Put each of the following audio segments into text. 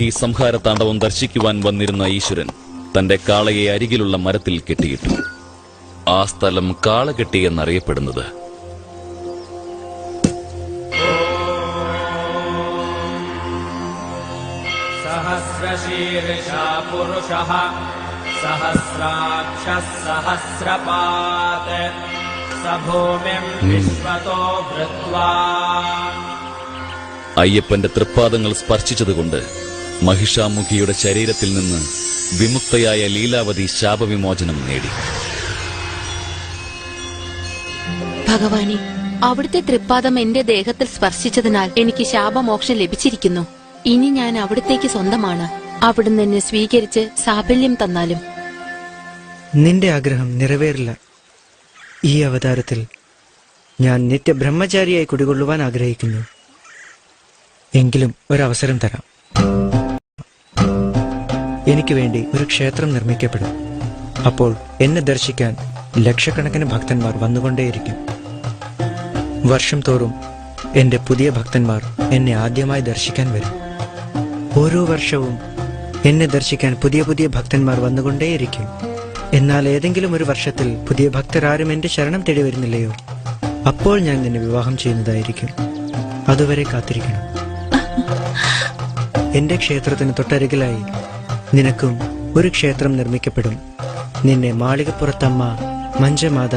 ഈ സംഹാരതാണ്ഡവം ദർശിക്കുവാൻ വന്നിരുന്ന ഈശ്വരൻ തന്റെ കാളയെ അരികിലുള്ള മരത്തിൽ കെട്ടിയിട്ടു. ആ സ്ഥലം കാളകെട്ടി എന്നറിയപ്പെടുന്നത്. സഹസ്രാക്ഷ അയ്യപ്പന്റെ തൃപ്പാദങ്ങൾ സ്പർശിച്ചതുകൊണ്ട് മഹിഷാമുഖിയുടെ ശരീരത്തിൽ നിന്ന് വിമുക്തയായ ലീലാവതി ശാപവിമോചനം നേടി. ഭഗവാനെ അവിടുത്തെ തൃപ്പാദം എന്റെ ദേഹത്തിൽ സ്പർശിച്ചതിനാൽ എനിക്ക് ശാപമോക്ഷം ലഭിച്ചിരിക്കുന്നു. ഇനി ഞാൻ അവിടത്തേക്ക് സ്വന്തമാണ്. അവിടുന്ന് എന്നെ സ്വീകരിച്ച് സാഫല്യം തന്നാലും. നിന്റെ ആഗ്രഹം നിറവേറില്ല. ഈ അവതാരത്തിൽ ഞാൻ നിത്യബ്രഹ്മചാരിയായി കുടികൊള്ളുവാൻ ആഗ്രഹിക്കുന്നു. എങ്കിലും ഒരവസരം തരാം. എനിക്ക് വേണ്ടി ഒരു ക്ഷേത്രം നിർമ്മിക്കപ്പെടും. അപ്പോൾ എന്നെ ദർശിക്കാൻ ലക്ഷക്കണക്കിന് ഭക്തന്മാർ വന്നുകൊണ്ടേയിരിക്കും. വർഷം തോറും എന്റെ പുതിയ ഭക്തന്മാർ എന്നെ ആദ്യമായി ദർശിക്കാൻ വരും. ഓരോ വർഷവും എന്നെ ദർശിക്കാൻ പുതിയ പുതിയ ഭക്തന്മാർ വന്നുകൊണ്ടേയിരിക്കും. എന്നാൽ ഏതെങ്കിലും ഒരു വർഷത്തിൽ പുതിയ ഭക്തരാരും എന്റെ ശരണം തേടി വരുന്നില്ലയോ? അപ്പോൾ ഞാൻ നിന്നെ വിവാഹം ചെയ്യുന്നതായിരിക്കും. അതുവരെ കാത്തിരിക്കണം. എന്റെ ക്ഷേത്രത്തിന് തൊട്ടരികിലായി നിനക്കും ഒരു ക്ഷേത്രം നിർമ്മിക്കപ്പെടും. നിന്നെ മാളികപ്പുറത്തമ്മ മഞ്ചമാത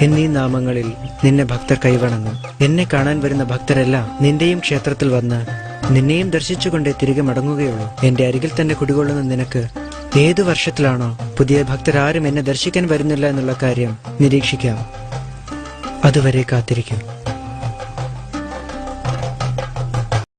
എന്നീ നാമങ്ങളിൽ നിന്നെ ഭക്തർ കൈവണങ്ങും. എന്നെ കാണാൻ വരുന്ന ഭക്തരെല്ലാം നിന്റെയും ക്ഷേത്രത്തിൽ വന്ന് നിന്നെയും ദർശിച്ചുകൊണ്ടേ തിരികെ മടങ്ങുകയുള്ളൂ. എന്റെ അരികിൽ തന്നെ കുടികൊള്ളുന്ന നിനക്ക് ഏതു വർഷത്തിലാണോ പുതിയ ഭക്തരാരും എന്നെ ദർശിക്കാൻ വരുന്നില്ല എന്നുള്ള കാര്യം നിരീക്ഷിക്കാം. അതുവരെ കാത്തിരിക്കും.